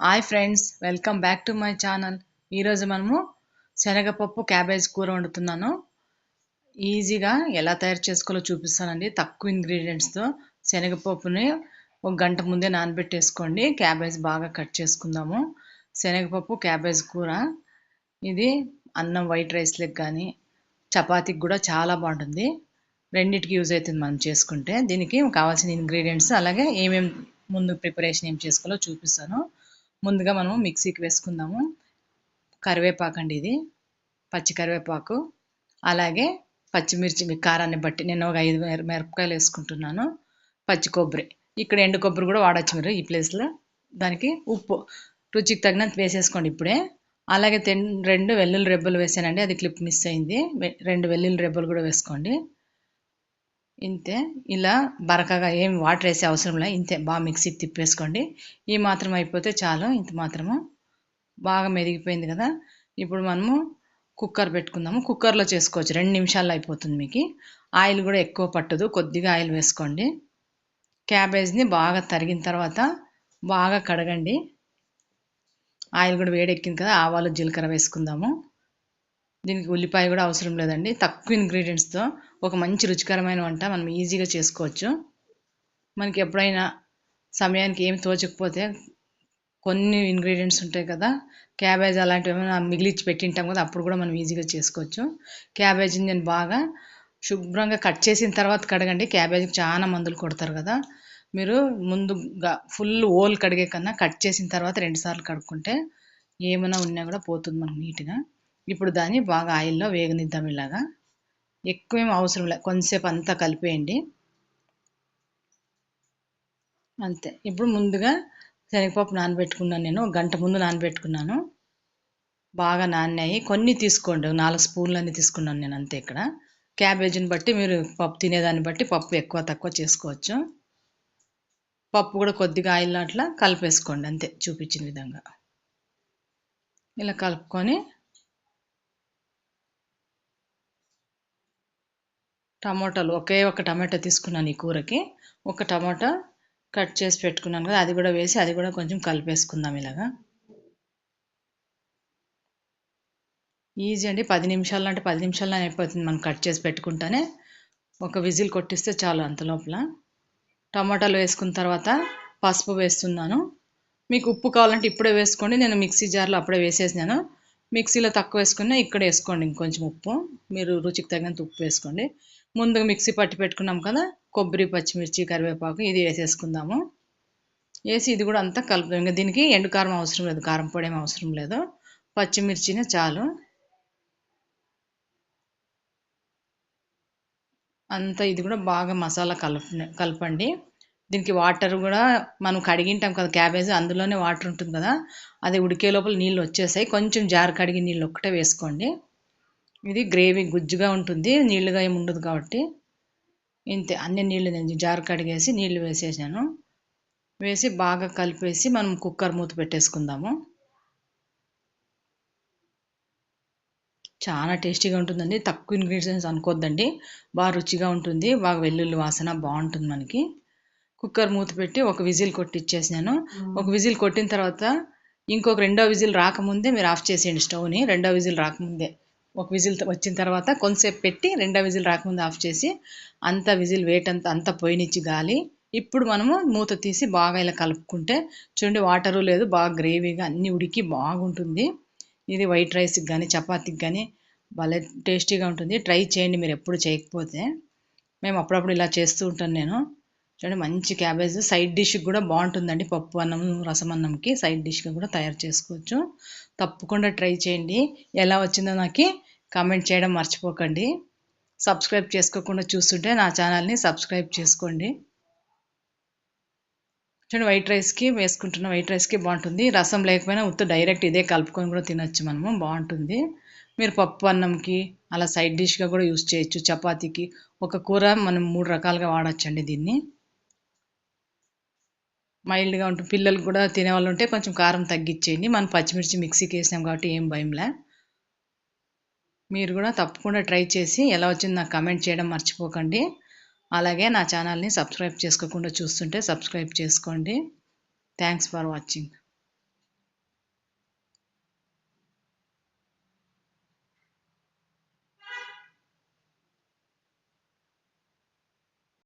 Hi friends welcome back to my channel ఈరోజు మనము శనగపప్పు క్యాబేజ్ కూర వండుతున్నాను. ఈజీగా ఎలా తయారు చేసుకోవాలో చూపిస్తానండి. తక్కువ ఇంగ్రీడియంట్స్తో శనగపప్పుని ఒక గంట ముందే నానబెట్టేసుకోండి. క్యాబేజ్ బాగా కట్ చేసుకుందాము. శనగపప్పు క్యాబేజ్ కూర. ఇది అన్నం వైట్ రైస్లకు కానీ చపాతీకి కూడా చాలా బాగుంటుంది. రెండిటికి యూజ్ అవుతుంది మనం చేసుకుంటే. దీనికి కావాల్సిన ఇంగ్రీడియంట్స్ అలాగే ఏమేమి ముందు ప్రిపరేషన్ ఏం చేసుకోవాలో చూపిస్తాను. ముందుగా మనము మిక్సీకి వేసుకుందాము. కరివేపాకు అండి ఇది. పచ్చి కరివేపాకు. అలాగే పచ్చిమిర్చి మీ కారాన్ని బట్టి నేను ఒక ఐదు మిరపకాయలు వేసుకుంటున్నాను. పచ్చి కొబ్బరి. ఇక్కడ ఎండు కొబ్బరి కూడా వాడచ్చు మీరు ఈ ప్లేస్లో. దానికి ఉప్పు రుచికి తగినంత వేసేసుకోండి ఇప్పుడే. అలాగే రెండు వెల్లుల్లి రెబ్బలు వేసానండి. అది క్లిప్ మిస్ అయింది. రెండు వెల్లుల్లి రెబ్బలు కూడా వేసుకోండి. ఇంతే. ఇలా బరకగా ఏం వాటర్ వేసే అవసరం లేదు ఇంతే. బాగా మిక్సీ తిప్పేసుకోండి. ఈ మాత్రం అయిపోతే చాలు. ఇంత మాత్రము. బాగా మెదిగిపోయింది కదా. ఇప్పుడు మనము కుక్కర్ పెట్టుకుందాము. కుక్కర్లో చేసుకోవచ్చు. రెండు నిమిషాల్లో అయిపోతుంది మీకు. ఆయిల్ కూడా ఎక్కువ పట్టదు. కొద్దిగా ఆయిల్ వేసుకోండి. క్యాబేజ్ని బాగా తరిగిన తర్వాత బాగా కడగండి. ఆయిల్ కూడా వేడెక్కింది కదా. ఆవాలు జీలకర్ర వేసుకుందాము. దీనికి ఉల్లిపాయ కూడా అవసరం లేదండి. తక్కువ ఇంగ్రీడియంట్స్తో ఒక మంచి రుచికరమైన వంట మనం ఈజీగా చేసుకోవచ్చు. మనకి ఎప్పుడైనా సమయానికి ఏమి తోచకపోతే కొన్ని ఇంగ్రీడియంట్స్ ఉంటాయి కదా క్యాబేజ్ అలాంటివి ఏమైనా మిగిలిచ్చి పెట్టింటాం కదా అప్పుడు కూడా మనం ఈజీగా చేసుకోవచ్చు. క్యాబేజీని నేను బాగా శుభ్రంగా కట్ చేసిన తర్వాత కడగండి. క్యాబేజీకి చాలా మందులు కొడతారు కదా. మీరు ముందుగా ఫుల్ ఓల్ కడిగే కన్నా కట్ చేసిన తర్వాత రెండుసార్లు కడుక్కుంటే ఏమైనా ఉన్నా కూడా పోతుంది మనకు నీట్గా. ఇప్పుడు దాన్ని బాగా ఆయిల్లో వేగనిద్దాం ఇలాగా. ఎక్కువేం అవసరం లేదు కొంతసేపు అంతా కలిపేయండి. అంతే. ఇప్పుడు ముందుగా శనగపప్పు నానబెట్టుకున్నాను నేను. గంట ముందు నానబెట్టుకున్నాను. బాగా నానాయి కొన్ని తీసుకోండి. నాలుగు స్పూన్లు అన్నీ తీసుకున్నాను నేను అంతే ఇక్కడ. క్యాబేజీని బట్టి మీరు పప్పు తినేదాన్ని బట్టి పప్పు ఎక్కువ తక్కువ చేసుకోవచ్చు. పప్పు కూడా కొద్దిగా ఆయిల్ అట్లా కలిపేసుకోండి అంతే. చూపించిన విధంగా. ఇలా కలుపుకొని టమాటాలు. ఒకే ఒక టమాటా తీసుకున్నాను ఈ కూరకి. ఒక టమాటా కట్ చేసి పెట్టుకున్నాను కదా అది కూడా వేసి అది కూడా కొంచెం కలిపేసుకుందాం ఇలాగా. ఈజీ అండి. పది నిమిషాలు అంటే పది నిమిషాల్లో అయిపోతుంది మనం కట్ చేసి పెట్టుకుంటానే. ఒక విజిల్ కొట్టిస్తే చాలు అంత లోపల. టమాటాలు వేసుకున్న తర్వాత పసుపు వేస్తున్నాను. మీకు ఉప్పు కావాలంటే ఇప్పుడే వేసుకోండి. నేను మిక్సీ జార్లో అప్పుడే వేసేసినాను. మిక్సీలో తక్కువ వేసుకున్నా ఇక్కడ వేసుకోండి ఇంకొంచెం ఉప్పు. మీరు రుచికి తగినంత ఉప్పు వేసుకోండి. ముందుగా మిక్సీ పట్టి పెట్టుకున్నాం కదా కొబ్బరి పచ్చిమిర్చి కరివేపాకు ఇది వేసేసుకుందాము. వేసి ఇది కూడా అంతా కలుపు ఇంకా దీనికి ఎండు కారం అవసరం లేదు కారం పొడి ఏం అవసరం లేదు. పచ్చిమిర్చినే చాలు. అంతా ఇది కూడా బాగా మసాలా కలప కలపండి. దీనికి వాటర్ కూడా మనం కడిగింటాం కదా క్యాబేజ్ అందులోనే వాటర్ ఉంటుంది కదా అది ఉడికే లోపల నీళ్ళు వచ్చేసాయి కొంచెం జారు కడిగి నీళ్ళు ఒక్కటే వేసుకోండి. ఇది గ్రేవీ గుజ్జుగా ఉంటుంది. నీళ్ళుగా ఏమి ఉండదు కాబట్టి. ఇంతే అన్ని నీళ్ళు నేను జారు కడిగేసి నీళ్ళు వేసేసాను. వేసి బాగా కలిపేసి మనం కుక్కర్ మూత పెట్టేసుకుందాము. చాలా టేస్టీగా ఉంటుందండి. తక్కువ ఇంగ్రీడియంట్స్ అనుకోద్దండి. బాగా రుచిగా ఉంటుంది. బాగా వెల్లుల్లి వాసన బాగుంటుంది మనకి. కుక్కర్ మూత పెట్టి ఒక విజిల్ కొట్టిచ్చేసినాను. ఒక విజిల్ కొట్టిన తర్వాత ఇంకొక రెండో విజిల్ రాకముందే మీరు ఆఫ్ చేసేయండి స్టవ్ని. రెండో విజిల్ రాకముందే. ఒక విజిల్ వచ్చిన తర్వాత కొంతసేపు పెట్టి రెండో విజిల్ రాకముందు ఆఫ్ చేసి అంత విజిల్ వెయిట్ అంతా అంతా పోయినిచ్చి గాలి. ఇప్పుడు మనము మూత తీసి బాగా ఇలా కలుపుకుంటే చూడండి వాటరు లేదు బాగా గ్రేవీగా అన్ని ఉడికి బాగుంటుంది. ఇది వైట్ రైస్కి కానీ చపాతీకి కానీ భలే టేస్టీగా ఉంటుంది. ట్రై చేయండి మీరు ఎప్పుడు చేయకపోతే. మేము అప్పుడప్పుడు ఇలా చేస్తూ ఉంటాను నేను. చూడండి మంచి క్యాబేజ్. సైడ్ డిష్కి కూడా బాగుంటుందండి. పప్పు అన్నం రసం అన్నంకి సైడ్ డిష్గా కూడా తయారు చేసుకోవచ్చు. తప్పకుండా ట్రై చేయండి. ఎలా వచ్చిందో నాకు కామెంట్ చేయడం మర్చిపోకండి. సబ్స్క్రైబ్ చేసుకోకుండా చూస్తుంటే నా ఛానల్ని సబ్స్క్రైబ్ చేసుకోండి. చూడండి వైట్ రైస్కి వేసుకుంటున్న వైట్ రైస్కి బాగుంటుంది. రసం లేకపోయినా ఉత్త డైరెక్ట్ ఇదే కలుపుకొని కూడా తినొచ్చు మనము బాగుంటుంది. మీరు పప్పు అన్నంకి అలా సైడ్ డిష్గా కూడా యూస్ చేయొచ్చు. చపాతీకి ఒక కూర మనం మూడు రకాలుగా వాడచ్చండి దీన్ని. మైల్డ్గా ఉంటుంది పిల్లలు కూడా తినేవాళ్ళు ఉంటే కొంచెం కారం తగ్గించేయండి మనం పచ్చిమిర్చి మిక్సీకి వేసాం కాబట్టి ఏం భయంలే. మీరు కూడా తప్పకుండా ట్రై చేసి ఎలా వచ్చింది నాకు కమెంట్ చేయడం మర్చిపోకండి. అలాగే నా ఛానల్ని సబ్స్క్రైబ్ చేసుకోకుండా చూస్తుంటే సబ్స్క్రైబ్ చేసుకోండి. Thanks for watching